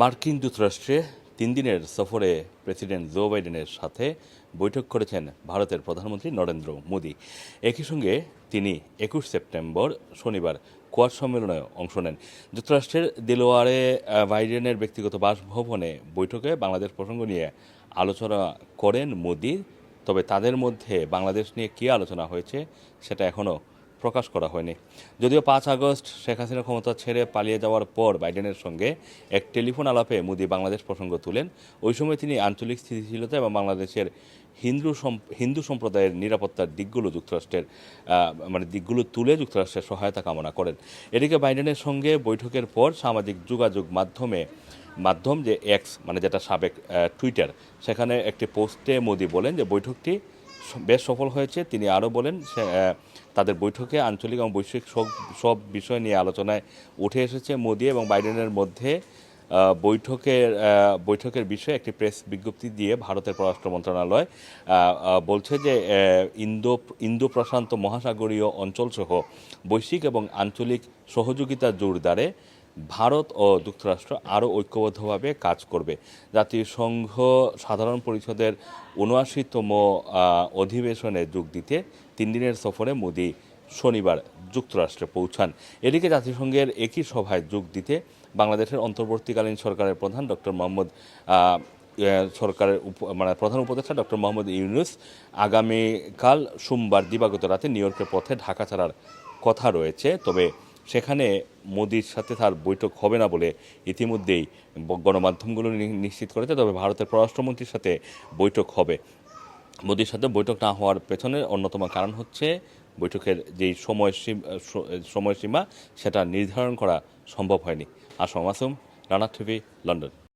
মার্কিন যুক্তরাষ্ট্রে তিন দিনের সফরে প্রেসিডেন্ট জো বাইডেনের সাথে বৈঠক করেছেন ভারতের প্রধানমন্ত্রী নরেন্দ্র মোদী। একই সঙ্গে তিনি একুশ সেপ্টেম্বর শনিবার কোয়াড সম্মেলনে অংশ নেন। যুক্তরাষ্ট্রের দিলোয়ারে বাইডেনের ব্যক্তিগত বাসভবনে বৈঠকে বাংলাদেশ প্রসঙ্গ নিয়ে আলোচনা করেন মোদী। তবে তাদের মধ্যে বাংলাদেশ নিয়ে কী আলোচনা হয়েছে, সেটা এখনও প্রকাশ করা হয়নি। যদিও পাঁচ আগস্ট শেখ হাসিনা ক্ষমতা ছেড়ে পালিয়ে যাওয়ার পর বাইডেনের সঙ্গে এক টেলিফোন আলাপে মোদি বাংলাদেশ প্রসঙ্গ তুলেন। ওই সময় তিনি আঞ্চলিক স্থিতিশীলতা এবং বাংলাদেশের হিন্দু হিন্দু সম্প্রদায়ের নিরাপত্তার দিকগুলো যুক্তরাষ্ট্রের মানে দিকগুলো তুলে যুক্তরাষ্ট্রের সহায়তা কামনা করেন। এদিকে বাইডেনের সঙ্গে বৈঠকের পর সামাজিক যোগাযোগ মাধ্যমে, মাধ্যম যে এক্স মানে যেটা সাবেক টুইটার সেখানে একটি পোস্টে মোদি বলেন যে বৈঠকটি বেশ সফল হয়েছে। তিনি আরও বলেন তাদের বৈঠকে আঞ্চলিক এবং বৈশ্বিক সব সব বিষয় নিয়ে আলোচনায় উঠে এসেছে মোদি এবং বাইডেনের মধ্যে বৈঠকের বৈঠকের বিষয়ে একটি প্রেস বিজ্ঞপ্তি দিয়ে ভারতের পররাষ্ট্র মন্ত্রণালয় বলছে যে ইন্দো ইন্দো প্রশান্ত মহাসাগরীয় অঞ্চলসহ বৈশ্বিক এবং আঞ্চলিক সহযোগিতা জোরদারে ভারত ও যুক্তরাষ্ট্র আরও ঐক্যবদ্ধভাবে কাজ করবে। জাতিসংঘ সাধারণ পরিষদের উনআশিতম অধিবেশনে যোগ দিতে তিন দিনের সফরে মোদি শনিবার যুক্তরাষ্ট্রে পৌঁছান। এদিকে জাতিসংঘের একই সভায় যোগ দিতে বাংলাদেশের অন্তর্বর্তীকালীন সরকারের প্রধান ডক্টর মোহাম্মদ সরকারের উপ- মানে প্রধান উপদেষ্টা ডক্টর মোহাম্মদ ইউনুস আগামীকাল সোমবার দিবাগত রাতে নিউ ইয়র্কের পথে ঢাকা ছাড়ার কথা রয়েছে। তবে সেখানে মোদির সাথে তার বৈঠক হবে না বলে ইতিমধ্যেই গণমাধ্যমগুলো নিশ্চিত করেছে, তবে ভারতের পররাষ্ট্রমন্ত্রীর সাথে বৈঠক হবে। মোদির সাথে বৈঠক না হওয়ার পেছনে অন্যতম কারণ হচ্ছে বৈঠকের যেই সময়সীমা সময়সীমা, সেটা নির্ধারণ করা সম্ভব হয়নি। Assam আসুম Rana TV, London.